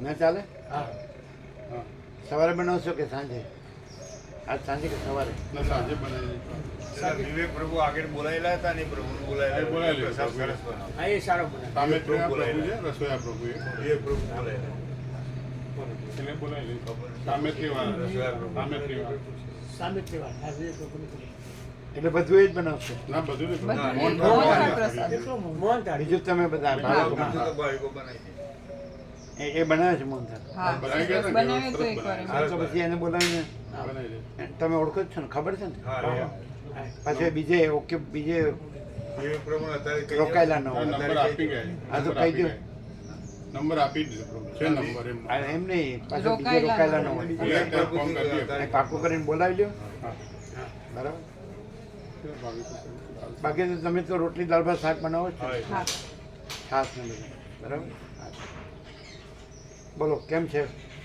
ના ચાલે? હા. હા. સવારે બનાવશો કે સાંજે? આજ સાંજે કે સવારે? સાંજે બનાવી વિવેક પ્રભુ આગળ બોલાયેલા હતા ને પ્રભુ બોલાયેલા. બોલાયેલા. પ્રસાદ સરસ બનાવ હા એ સારો બનાવ તમે પ્રભુ છે? રસોયા પ્રભુ એ? પ્રભુ બોલાયેલા. એને સામિત્રી વાત હા વિવેક પ્રભુની. એટલે બધું એ જ બનાવશો? ના બધું મોહન. મોહન. બીજું તમે બધા બાળકો બનાવી. એ એ બનાવે છે મોહનથાળ. હા તો પછી એને બોલાવીને તમે ઓળખો જ છો ને ખબર છે ને. પાછું બીજે ઓકે બીજે રોકાયેલા ન આ તો કહી દો. નંબર આપી દીધો છે નંબર એમ એમ નહીં. પાછો બીજે રોકાયેલા ન હોય. પાકું કરીને બોલાવી લ્યો. હા. બરાબર. બાકી તો તમે તો રોટલી દાળ ભાત શાક બનાવો છો. છાસ ને બધું. બરાબર. બોલો કેમ છે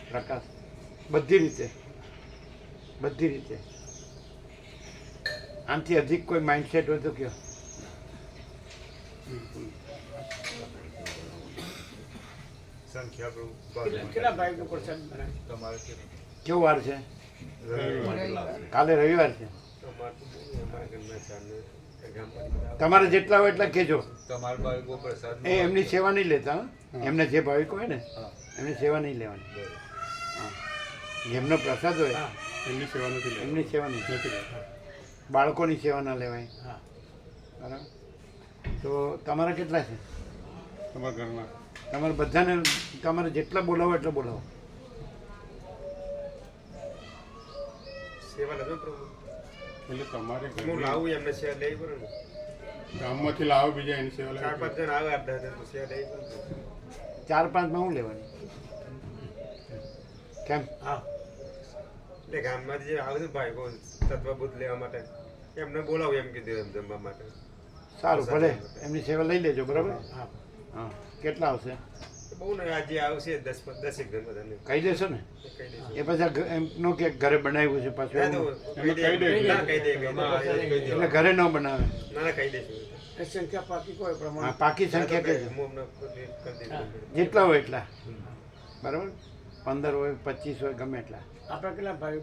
પ્રકાશ? બધી રીતે. બધી રીતે. આમથી અધિક કોઈ માઇન્ડસેટ હોય તો કયો? કેવો વાર છે? રવિવાર. કાલે રવિવાર છે. તમારે જેટલા હોય એટલા કહેજો. તમારા એ એમની સેવા નહીં લેતા હં? એમને જે ભાવિક હોય ને એમની સેવા નહીં લેવાની. હા. જેમનો પ્રસાદ હોય હા. એમની સેવા નથી એમની સેવા નથી. બાળકોની સેવા ના લેવાય. હા. બરાબર? તો તમારા કેટલા છે? તમારા ઘરમાં. તમારે બધાને તમારે જેટલા બોલાવો એટલા બોલાવો. સેવા લગન પ્રભુ. એટલે તમારે હું લાવું એમને શેર લઈ પડે ને. ગામમાંથી લાવો બીજા એની સેવા ચાર પાંચ જણ આવે આપણા તો શેર લઈ પડે ચાર પાંચમાં હું લેવાની? કેમ? હા. એટલે ગામમાંથી જે આવે છે ભાઈ તત્વબુદ્ધ લેવા માટે એમને બોલાવું એમ કીધું એમ જમવા માટે. સારું. ભલે. એમની સેવા લઈ લેજો બરાબર? હા. હા. કેટલા આવશે? બહુ ને આજે આવશે દસ દસેક જણ બધાને કહી દેશો ને? એ પછી આ ઘ- એમ નો કે ઘરે બનાવ્યું છે પાછું. એટલે ઘરે ન બનાવે. ના ના કહી દઈશું એ સંખ્યા પાકી કોઈ પ્રમાણે? પાકી સંખ્યા જેટલા હોય એટલા. બરાબર? પંદર હોય પચીસ હોય ગમે એટલા. આપણે કેટલા ભાઈ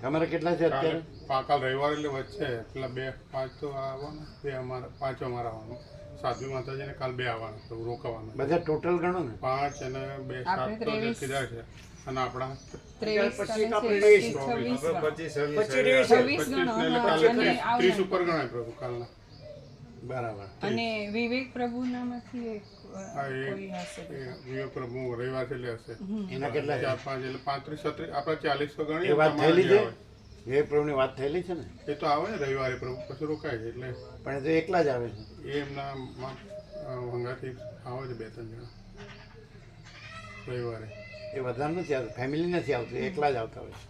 તમારે કેટલા છે અત્યારે? પાકા રવિવાર એટલે વચ્ચે એટલે બે પાંચ તો આવવાના બે અમારા પાંચ અમારા આવવાનું. સાધ્વી માતાજીને કાલ બે આવવાના તો રોકાવાના. બધા ટોટલ ગણો ને? પાંચ અને બે સાત તો જે કીધા છે. અને આપણા ત્રીસ. ઉપર ગણાય પ્રભુ કાલના. બરાબર. અને વિવેક પ્રભુનામાંથી એક વિવેક પ્રભુ રવિવાર એટલે હશે. એના કેટલા ચાર પાંચ એટલે પાંત્રીસ છત્રીસ આપણે ચાલીસ તો ગણી ગણીએ વાત તમારા થયેલી વિવેક પ્રભુની વાત થયેલી છે ને એ તો આવે ને રવિવારે પ્રભુ પછી રોકાય છે એટલે પણ એ તો એકલા જ આવે છે. એ એમના વંગાથી આવે છે બે ત્રણ જણા. રવિવારે. એ વધારે નથી આવતું ફેમિલી નથી આવતું એકલા જ આવતા હોય છે.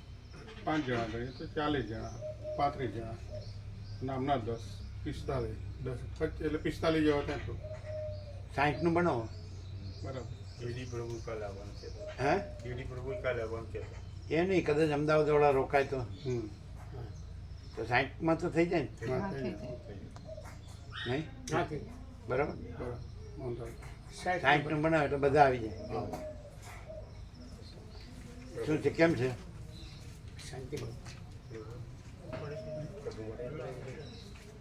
પાંચ જણા ગણીએ તો ચાલીસ જણા પાંત્રીસ જણા નામના દસ પિસ્તાલીસ દસ એટલે પિસ્તાલીસ જેવા થાય તો. સાઠનું બનાવો. બરાબર. એડી પ્રભુ કાલે આવવાનું છે. હે? એડી પ્રભુ કાલે આવવાનું છે. એ નહીં કદાચ અમદાવાદ વાળા રોકાય તો. હમ. તો સાઠમાં તો થઈ જાય ને. નહીં? બરાબર? સાઠ બનાવે એટલે બધા આવી જાય. શું છે કેમ છે? શાંતિ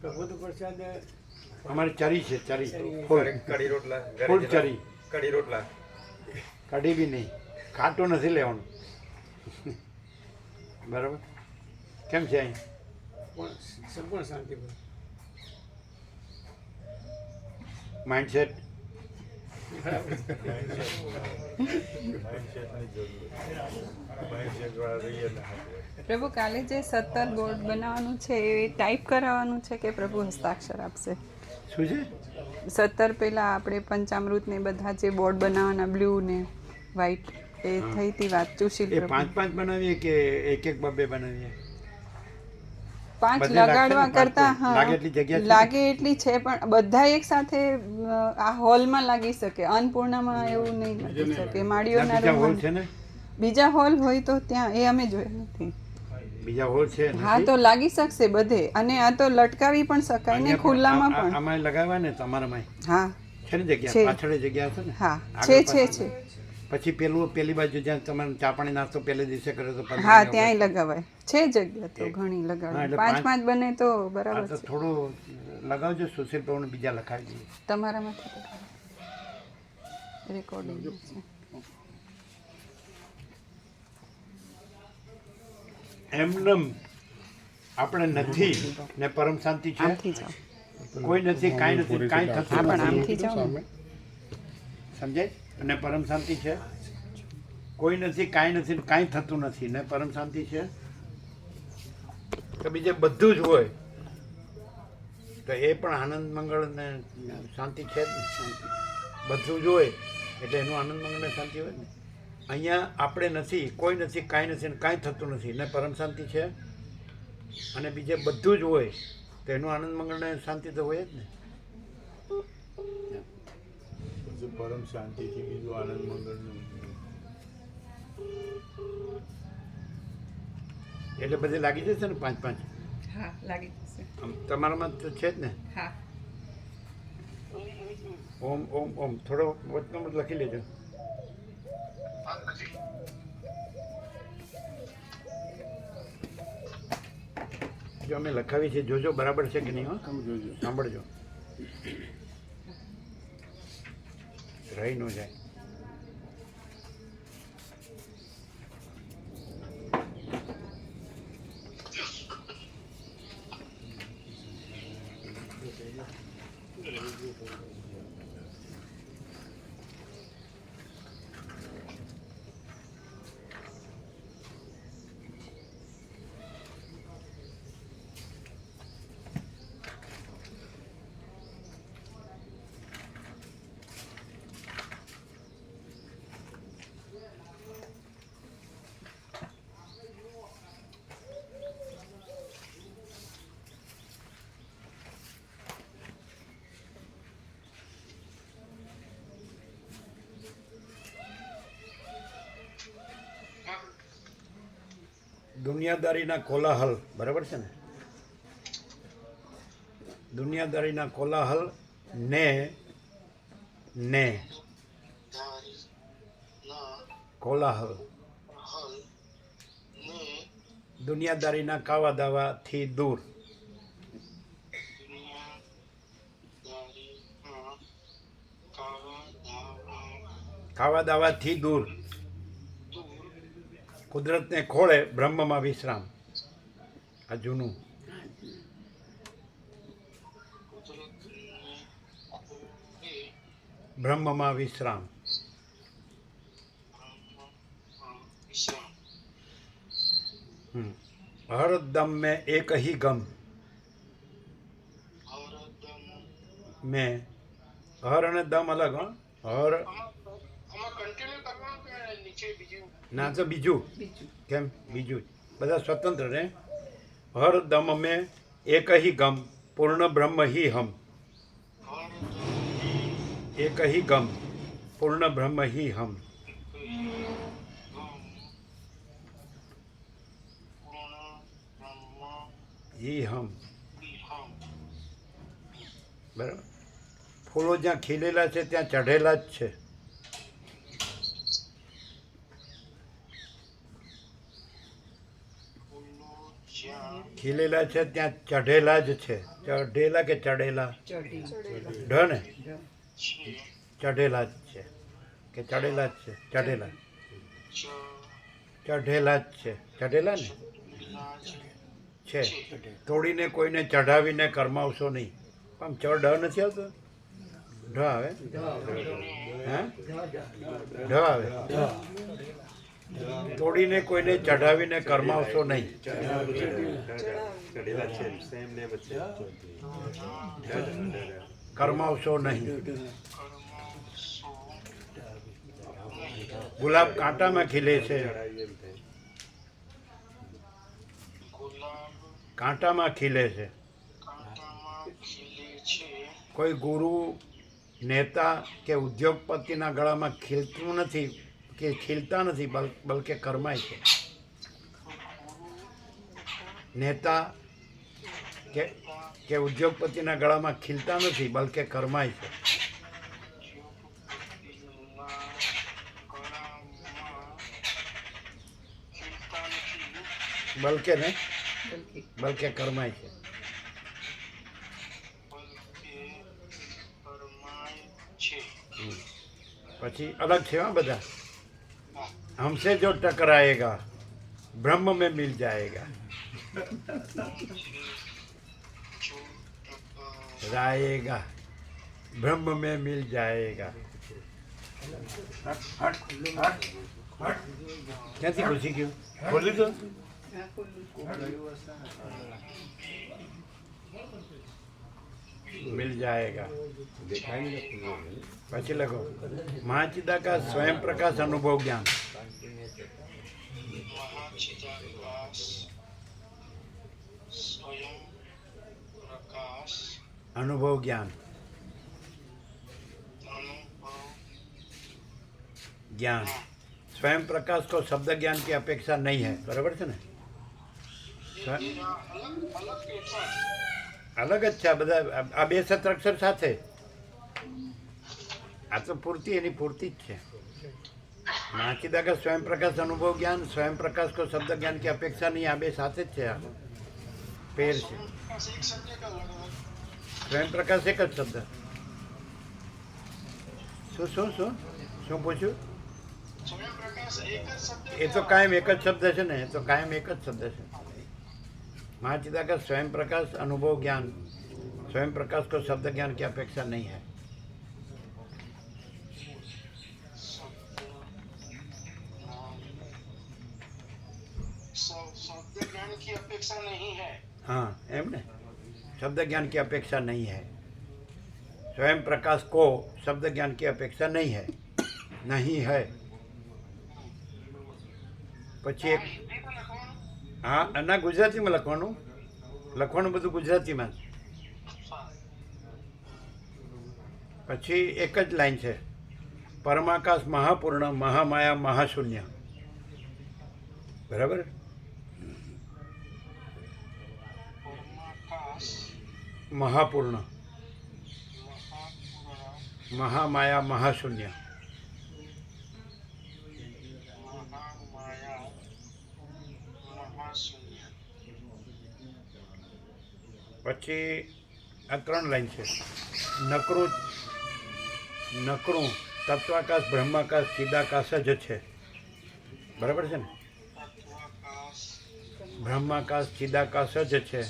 પ્રભુ પ્રસાદ અમારી ચરી છે ચરી. કઢી- કઢી રોટલા ફૂલ ચરી. કઢી રોટલા. કઢી બી નહીં. ખાટું નથી લેવાનું. બરાબર? કેમ છે અહીં? સંપૂર્ણ શાંતિ માઇન્ડસેટ. પ્રભુ કાલે જે સત્તર બોર્ડ બનાવવાનું છે એ ટાઈપ કરાવવાનું છે કે પ્રભુ હસ્તાક્ષર આપશે? શું છે? સત્તર પેલા આપણે પંચામૃત ને બધા જે બોર્ડ બનાવવાના બ્લુ ને વ્હાઈટ એ થઈ હતી વાત સુશીલ એ પાંચ પાંચ બનાવીએ કે એક એક બબે બનાવીએ? પાંચ લગાડવા કરતા હા. લાગે એટલી છે? લાગે એટલી છે પણ બધા એક સાથે આ હોલમાં લાગી શકે. અન્નપૂર્ણામાં એવું નહીં લાગી શકે. માળીઓના બીજા હોલ છે ને? બીજા હોલ હોય તો ત્યાં એ અમે જોયા નથી. બીજા હોલ છે હા તો લાગી શકશે બધે. અને આ તો લટકાવી પણ શકાય ને ખુલ્લામાં પણ. અમારે લગાવવા ને તમારામાં હા. છે ને જગ્યા? પાછળ જગ્યા છે ને? હા. છે છે છે. પછી પેલું પેલી બાજુ જ્યાં તમારે ચા પાણી નાસ્તો પહેલે દિવસે કર્યો તો હા ત્યાંય લગાવાય. છે જગ્યા તો ઘણી લગાવાય. પાંચ પાંચ- બને તો બરાબર છે. થોડું લગાવજો સુશીલ પ્રભુને બીજા લખાવી દઈએ. તમારામાંથી રેકોર્ડિંગ છે. એમનેમ આપણે નથી ને પરમ શાંતિ છે. કોઈ નથી કાંઈ નથી કાંઈ થતું પણ આમથી જાઓ ને. સમજાય? અને પરમ શાંતિ છે? કોઈ નથી, કાંઈ નથી, કાંઈ થતું નથી. ને પરમ શાંતિ છે? તો બીજે બધું જ હોય, તો એ પણ આનંદ, મંગળ ને શાંતિ છે જ ને? બધું જ હોય, એટલે એનું આનંદ, મંગળ ને શાંતિ હોય ને? અહીંયા આપણે નથી, કોઈ નથી, કાંઈ નથી ને કાંઈ થતું નથી. ને પરમ શાંતિ છે? અને બીજે બધું જ હોય, તો એનું આનંદ, મંગળ ને શાંતિ તો હોય જ ને? પછી પરમ શાંતિથી બીજું આનંદ મંગળનું એટલે બધે લાગી જશે ને પાંચ પાંચ? હા લાગી જશે. આમ તમારામાં તો છે જ ને? હા. ઓમ ઓમ ઓમ થોડો વચનો મત લખી લેજો. જો અમે લખાવી છે જોજો બરાબર છે કે નહીં હો? તમે જોજો સાંભળજો. રહી ન જાય. દુનિયાદારીના કોલાહલ બરાબર છે ને દુનિયાદારીના કોલાહલ ને ને કોલાહલ દુનિયાદારીના કાવા દાવાથી દૂર ખાવા દાવાથી દૂર કુદરતને ખોળે બ્રહ્મમાં વિશ્રામ. આ જૂનું. બ્રહ્મમાં વિશ્રામ. હમ. હર દમ મેં એક હી ગમ. મેં હર અને દમ અલગ હર ના, તો બીજું. કેમ? બીજું. બધા સ્વતંત્ર ને? હર દમ અમે એક હી ગમ, પૂર્ણ બ્રહ્મ હી હમ. એક હી ગમ, પૂર્ણ બ્રહ્મ હી હમ. હી હમ. બરાબર? ફૂલો જ્યાં ખીલેલા છે, ત્યાં ચઢેલા જ છે. ખીલેલા છે ત્યાં ચઢેલા જ છે. ચઢેલા કે ચઢેલા. ઢ ને? ચઢેલા જ છે. કે ચઢેલા જ છે? ચઢેલા. ચઢેલા જ છે. ચઢેલા ને? છે. તોડીને કોઈને ચઢાવીને કરમાવશો નહીં. આમ ચ ડ નથી આવતો? ઢ આવે? હે? ઢ આવે. તોડીને કોઈને ચઢાવીને કરમાવશો નહીં. કરમાવશો નહીં. ગુલાબ કાંટામાં ખીલે છે. કાંટામાં ખીલે છે. કોઈ ગુરુ, નેતા કે ઉદ્યોગપતિના ગળામાં ખીલતું નથી. કે ખીલતા નથી બલકે કરમાય છે. નેતા કે કે ઉદ્યોગપતિના ગળામાં ખીલતા નથી બલકે કરમાય છે. બલકે ને? બલકે કરમાય છે. પછી અલગ છે બધા. हमसे जो टकराएगा, ब्रह्म में मिल जाएगा। राएगा, ब्रह्म में मिल जाएगा। क्या थी खुशी क्यों? बोली तो। मिल जाएगा। बच्चे लगो। महाचिदा का स्वयं प्रकाश अनुभव ज्ञान। अनुभव ज्ञान। ज्ञान। स्वयं प्रकाश को शब्द ज्ञान की अपेक्षा नहीं है। बराबर से ना? અલગ જ છે. બધા, આ બે સત્ર અક્ષર સાથે. આ તો પૂર્તિ, એની પૂર્તિ જ છે. નાચિદા કે સ્વયંપ્રકાશ અનુભવ જ્ઞાન, સ્વયંપ્રકાશ કો શબ્દ જ્ઞાન કે અપેક્ષા નહીં, આ બે સાથે જ છે આ. પેર છે. સ્વયંપ્રકાશ એક જ શબ્દ. શું શું શું? શું પૂછ્યું? એ તો કાયમ એક જ શબ્દ છે ને, એ તો કાયમ એક જ શબ્દ છે. महाचिदा का स्वयं प्रकाश अनुभव ज्ञान स्वयं प्रकाश को शब्द ज्ञान की अपेक्षा नहीं है। की अपेक्षा नहीं है। हाँ एम ने? शब्द ज्ञान की अपेक्षा नहीं है। स्वयं प्रकाश को शब्द ज्ञान की अपेक्षा नहीं है। नहीं है। પછી હા ના ગુજરાતીમાં લખવાનું? લખવાનું બધું ગુજરાતીમાં પછી એક જ લાઈન છે. પરમાકાશ મહાપૂર્ણ, મહામાયા, મહાશૂન્ય. બરાબર? મહાપૂર્ણ. મહામાયા, મહાશૂન્ય. પછી આ ત્રણ લાઈન છે. નકરું નકરું, તત્વાકાશ, બ્રહ્માકાશ, ચિદાકાશ જ છે. બરાબર છે ને? બ્રહ્માકાશ, ચિદાકાશ જ છે.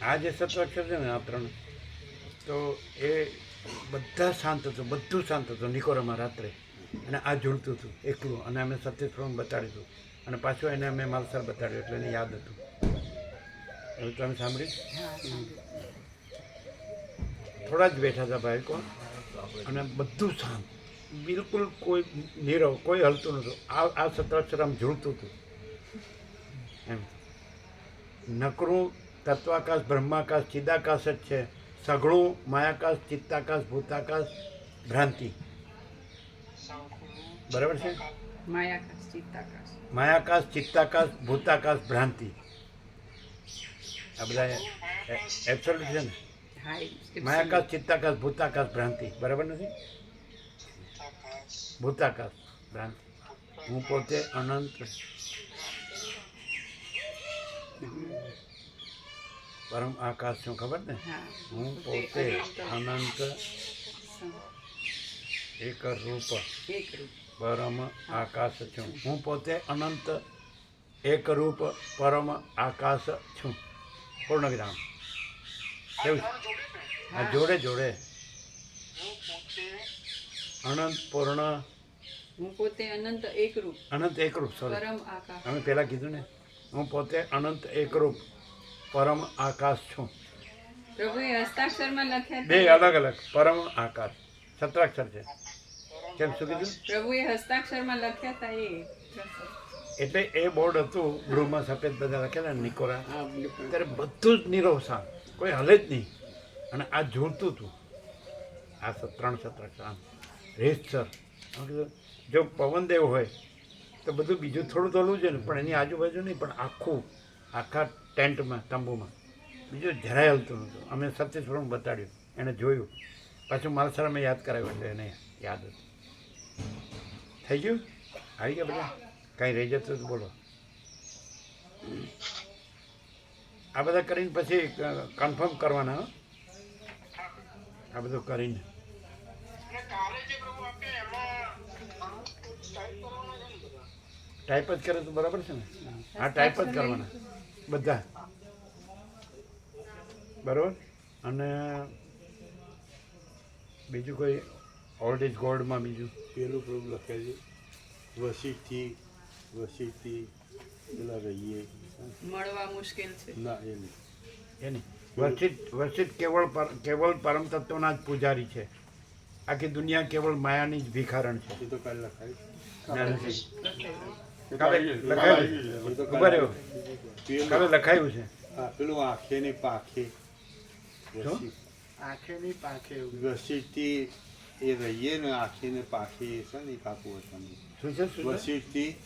આ જે સત્વાક્ષર છે ને આ ત્રણ, તો એ બધા શાંત હતું બધું શાંત હતું નિકોરામાં રાત્રે. અને આ ઝૂલતું હતું, એકલું. અને અમે સત્યસ્વરૂપ બતાડ્યું હતું. અને પાછું એને અમે માલસર બતાડ્યું એટલે એને યાદ હતું. એવું તમે સાંભળ્યું? થોડા જ બેઠા હતા ભાઈ કોણ? અને બધું શાંત. બિલકુલ કોઈ નીરવ, કોઈ હલતું નહોતું. આ આ સત્રાક્ષર આમ ઝૂલતું હતું. એમ. નકરું તત્વાકાશ, બ્રહ્માકાશ, ચિદાકાશ જ છે. સઘળું માયાકાશ, ચિત્તાકાશ, ભૂતાકાશ, ભ્રાંતિ. બરાબર છે? માયાકાશ ચિત્તાકાશ. ભૂતાકાશ ભ્રાંતિ. આ બધા એબ્સોલ્યુટ છે ને? માયાકાશ ચિત્તાકાશ ભૂતાકાશ ભ્રાંતિ. બરાબર નથી? ભૂતાકાશ ભ્રાંતિ. હું પોતે અનંત. પરમ આકાશ છું ખબર ને? હું. પોતે અનંત. એક રૂપ. એક રૂપ. પરમ આકાશ છું. હું પોતે અનંત એક રૂપ પરમ આકાશ છું. પૂર્ણ વિરામ કેવું? જોડે જોડે. અનંત પૂર્ણ. હું પોતે અનંત એક રૂપ અનંત એક રૂપ સોરી પરમ આકાશ. અમે પહેલાં કીધું ને? હું પોતે અનંત એક રૂપ પરમ આકાશ છું. પ્રભુએ હસ્તાક્ષરમાં લખ્યા બે અલગ અલગ પરમ આકાશ. સત્રાક્ષર છે. કેમ શું કીધું? પ્રભુએ હસ્તાક્ષરમાં લખ્યા હતા એ. એટલે એ બોર્ડ હતું ગૃહમાં સફેદ બધા લખેલા નિકોરા. ત્યારે બધું જ નીરવ કોઈ હલે જ નહીં. અને આ જોડતું હતું. આ ત્રણ સત્ર આમ. રેસ્ટર જો પવનદેવ હોય તો બધું બીજું થોડું તો હલવું છે ને પણ એની આજુબાજુ નહીં પણ આખું આખા ટેન્ટમાં તંબુમાં. બીજું જરાય હલતું નહોતું. અમે સત્યસ્વરૂપ બતાડ્યું. એણે જોયું. પાછું મારા સર મેં યાદ કરાવ્યું એટલે એને યાદ હતું. થઈ ગયું આવી ગયા બધા કાંઈ રહી જતું બોલો આ બધા કરીને પછી કન્ફર્મ કરવાના હો? આ બધું કરીને ટાઈપ જ કરે તો બરાબર છે ને હા ટાઈપ જ કરવાના બધા બરાબર અને બીજું કોઈ ઓલ્ડ ઇઝ ગોલ્ડમાં બીજું પેલું પ્રભુ લખે છે વસીથી વસીથી પેલા રહીએ. મળવા મુશ્કેલ છે. ના એ નહીં. એની વર્ષિત વર્ષિત કેવળ પર કેવળ પરમ તત્વના જ પૂજારી છે. આખી દુનિયા કેવળ માયાની જ ભિખારણ છે. એ તો કાલે લખાય. ના. એ કાલે. લખાયું. એ. પેલું- છે. હા પેલું આંખે ને પાંખે આંખે નહીં પાંખે વસીથી એ રહીએ ને આખીને પાછી છે ને એ કાકુ છે? વશિષ્ઠથી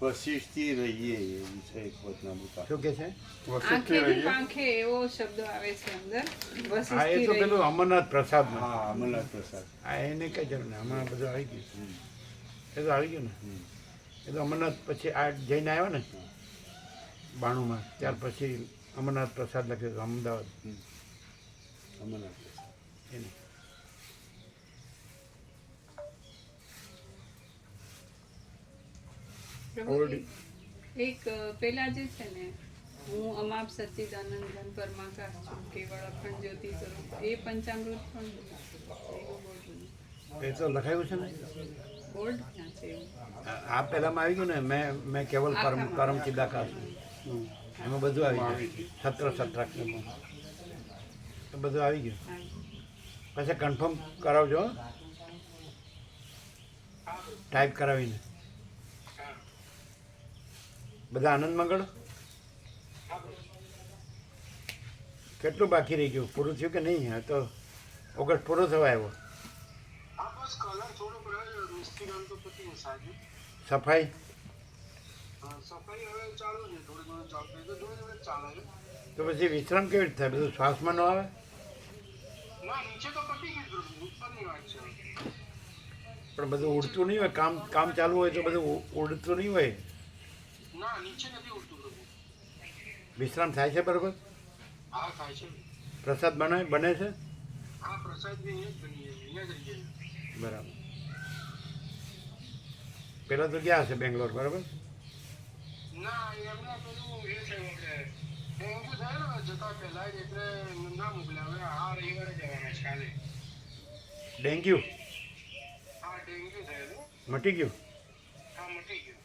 વશિષ્ઠથી રહીએ એવું છે એક વતનાનું કાકુ. શું કે છે? આંખે રહીએ? પાંખે એવો શબ્દ આવે છે અંદર. હા એ તો પેલું અમરનાથ પ્રસાદ હા અમરનાથ પ્રસાદ. આ એને કઈ જરૂર નહીં હમણાં બધું આવી ગયું એ તો આવી ગયું ને? એ તો અમરનાથ પછી આ જઈને આવ્યો ને? બાણુંમાં ત્યાર પછી અમરનાથ પ્રસાદ લખ્યો હતો અમદાવાદ. અમરનાથ પ્રસાદ. એને. એક પેલા જે છે ને હું અમાપ સચ્ચિદાનંદ ધન પરમાકાર છું કેવળ અખંડ જ્યોતિ સ્વરૂપ એ પંચામૃત પણ એ તો લખાયું છે ને? છે આ પહેલામાં આવી ગયું ને મેં મેં કેવલ પરમ પરમ ચિદાકાશ એમાં બધું આવી ગયું. સત્ર સત્રાક્ષરમાં બધું આવી ગયું. પછી કન્ફર્મ કરાવજો હો. ટાઈપ કરાવીને. બધા આનંદ મંગળ? કેટલું બાકી રહી ગયું? પૂરું થયું કે નહીં? આ તો ઓગસ્ટ પૂરો થવા આવ્યો. હા સફાઈ? હા, તો પછી વિશ્રામ કેવી રીતે થાય? બધું શ્વાસમાં ન આવે? પણ બધું ઉડતું નહીં હોય? કામ કામ ચાલુ હોય તો બધું ઉડતું નહીં હોય? ના નીચે નથી ઉઠતું પ્રભુ વિશ્રામ થાય છે બરાબર? હા થાય છે। પ્રસાદ બને બને છે? હા પ્રસાદ બી અહીંયા જ બનીએ અહીંયા જ રહીએ બરાબર. પેલા તો ગયા હશે બેંગ્લોર બરાબર? ના એમને પેલું એ થયું કે ડેન્ગ્યુ થયો ને જતા પહેલા જ એટલે ના મોકલ્યા હવે આ રવિવારે જવાના છે કાલે ડેન્ગ્યુ હા ડેન્ગ્યુ થયેલું મટી ગયું હા મટી ગયું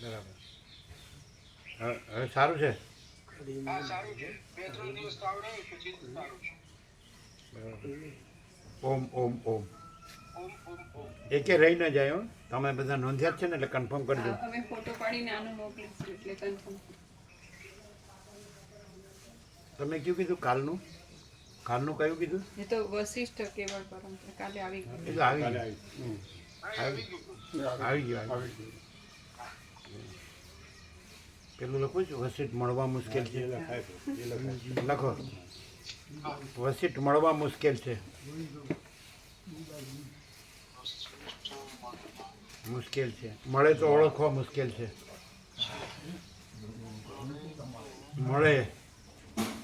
બરાબર હવે સારું છે હા સારું છે. બે ત્રણ દિવસ તાવ રહે પછી સારું છે ઓમ ઓમ ઓમ. ઓમ ઓમ ઓમ એકે રહી ન જાય હો. તમે બધા નોંધ્યા જ છે ને એટલે કન્ફર્મ કરજો હા, ફોટો પાડીને આનું મોકલીશું એટલે કન્ફર્મ તમે કયું કીધું કાલનું? કાલનું કયું કીધું? એ તો વશિષ્ઠ કેવળ પરમ કાલે આવી ગયું. આવી ગયું આવી ગયું. આવી ગયું. પેલું લખું છું વસીટ મળવા મુશ્કેલ છે. લખો. વસીટ મળવા મુશ્કેલ છે. મુશ્કેલ છે. મળે તો ઓળખવા મુશ્કેલ છે. મળે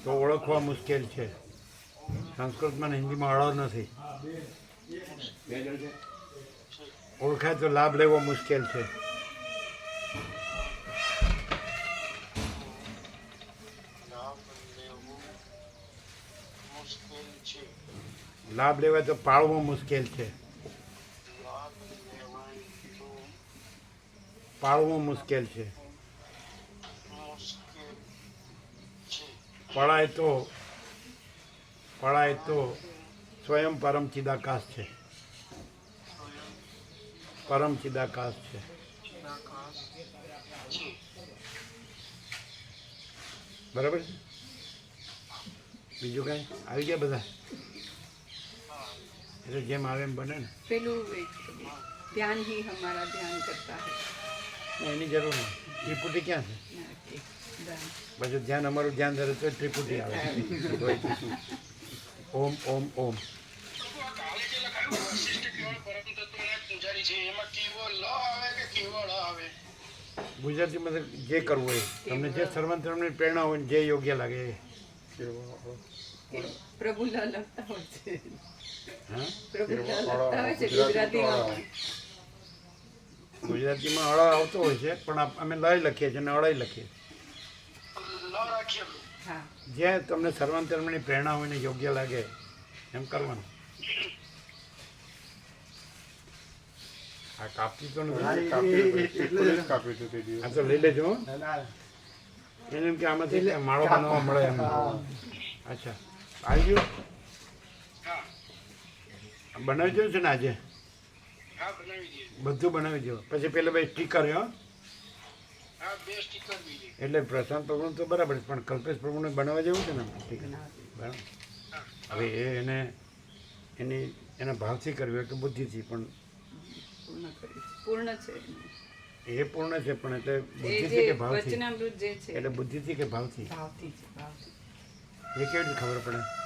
તો ઓળખવા મુશ્કેલ છે. સંસ્કૃતમાં હિન્દીમાં અળો નથી. ઓળખાય તો લાભ લેવો મુશ્કેલ છે લાભ લેવું મુશ્કેલ છે લાભ લેવાય તો પાળવો મુશ્કેલ છે. પાળવો મુશ્કેલ છે. પળાય તો પળાય તો સ્વયં પરમ ચિદાકાશ છે. પરમ ચિદાકાશ છે. બરાબર છે? બીજું કાંઈ? આવી ગયા બધા? એટલે જેમ આવે એમ બને ને. પેલું ધ્યાન હી હમારા ધ્યાન કરતા હે. એની જરૂર નહીં ત્રિપુટી ક્યાં છે? બધું ધ્યાન. અમારું ધ્યાન ધરે તો ત્રિપુટી આવે. ઓમ ઓમ ઓમ. ગુજરાતી ગુજરાતીમાં જે કરવું હોય તમને જે સર્વન પ્રેરણા હોય જે યોગ્ય લાગે પ્રભુ લાલ હોય છે. ગુજરાતીમાં અળા આવતો હોય છે. પણ અમે લય લખીએ છીએ અને અળાઈ લખીએ હા. જે તમને સર્વાંતરની પ્રેરણા હોય ને યોગ્ય લાગે એમ કરવાનું. આ કાપી તો નથી. કાપ્યું હતું તે દિવસ. આ તો લઈ લેજો હો. એને એમ કે આમાંથી માળો બનાવવા મળે એમ. અચ્છા. આવી ગયું? બનાવી દેવું છે ને આજે. હા બનાવી દઈએ. બધું બનાવી દેવું પછી પેલો ભાઈ સ્ટીકર હો. એટલે પ્રશાંત પ્રભુ તો બરાબર છે પણ કલ્પેશ પ્રભુને બનાવવા જેવું છે ને? સ્ટીકર બરાબર. હવે એ એને એની એના ભાવથી કરવી હોય કે બુદ્ધિથી પણ પૂર્ણ છે. એ પૂર્ણ છે પણ એટલે બુદ્ધિથી કે ભાવથી? છે. એટલે બુદ્ધિથી કે ભાવથી? ભાવથી ભાવથી. એ કેવી રીતે ખબર પડે?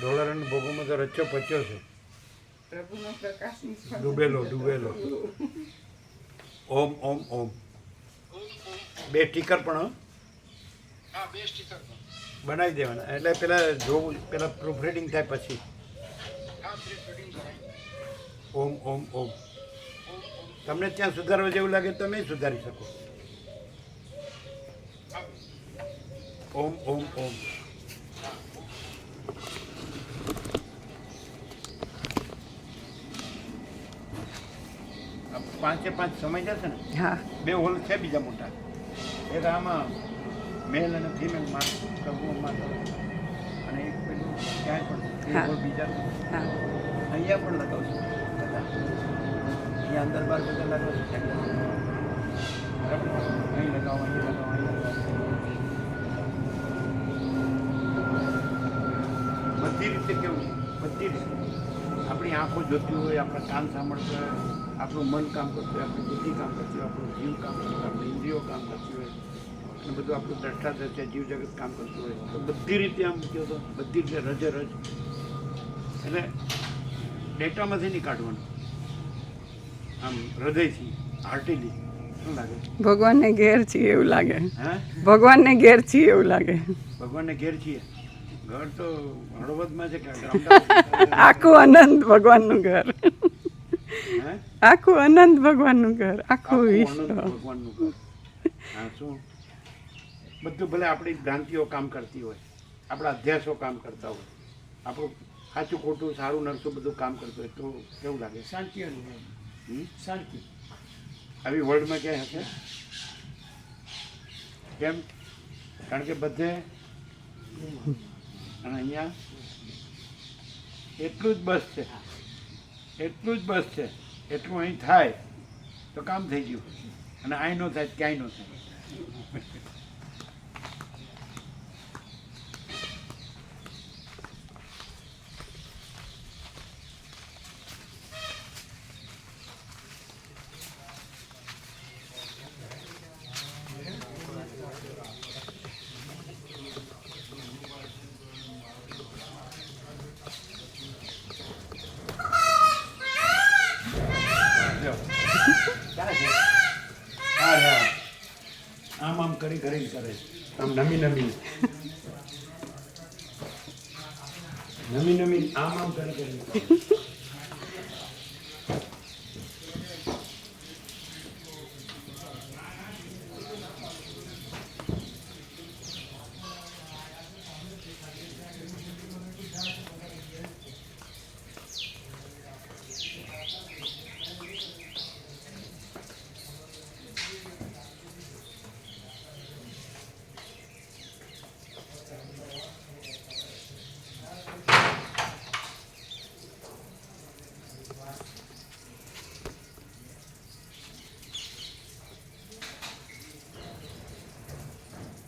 ડોલર અને ભોગોમાં તો રચ્યો પચ્યો છે. પ્રભુનો પ્રકાશ ડૂબેલો ડૂબેલો. ઓમ ઓમ ઓમ. બે સ્ટીકર પણ બનાવી દેવાના. એટલે પેલા જોવું પેલા પ્રૂફ રીડિંગ થાય પછી. ઓમ ઓમ ઓમ. ઓમ ઓમ. તમને ત્યાં સુધારવા જેવું લાગે તો તમે સુધારી શકો. ઓમ ઓમ ઓમ. પાંચે પાંચ સમય જશે ને હા. બે હોલ છે બીજા મોટા. એક આમાં મેલ અને ફિમેલમાં પ્રભુમાં અને એક પેલું ક્યાંય પણ હોલ બીજા. હા. અહીંયા પણ લગાવશું. બધા. અહીંયા અંદર બાર બધા લગાવશું. બરાબર? અહીં લગાવો અહીં લગાવો અહીં લગાવો. બધી રીતે કેવું બધી રીતે. આપણી આંખો જોતી હોય આપણા કાન સાંભળતા હોય. આપણું મન કામ કરતું હોય આપણી બુદ્ધિ કામ કરતી હોય આપણું જીવ કામ કરતું હોય આપણી ઇન્દ્રિયો કામ કરતી હોય અને બધું આપણું દ્રષ્ટા દ્રશ્ય જીવ જગત કામ કરતું હોય. તો બધી રીતે આમ કહો તો બધી રીતે રજે રજ. એટલે ડેટામાંથી નહીં કાઢવાનું. આમ હૃદયથી હાર્ટીલી. શું લાગે? ભગવાનને ઘેર છીએ એવું લાગે. હે? ભગવાનને ઘેર છીએ એવું લાગે. ભગવાનને ઘેર છીએ? ઘર તો હળવદમાં છે? આખું આનંદ ભગવાનનું ઘર. આખું અનંત ભગવાનનું ઘર આખું વિશ્વ ભગવાનનું ઘર હા શું બધું ભલે આપણી ભ્રાંતિઓ કામ કરતી હોય આપણા અધ્યાસો કામ કરતા હોય આપણું સાચું ખોટું સારું નરસું બધું કામ કરતું હોય તો કેવું લાગે શાંતિ અનુભવ શાંતિ આવી વર્લ્ડમાં ક્યાંય હશે કેમ કારણ કે બધે અને અહીંયા એટલું જ બસ છે એટલું જ બસ છે. એટલું અહીં થાય તો કામ થઈ ગયું. અને અહીં ન થાય, ક્યાંય ન થાય. કરી કરી કરે આમ નમી નમી. નમી નમી આમ આમ કરી કરી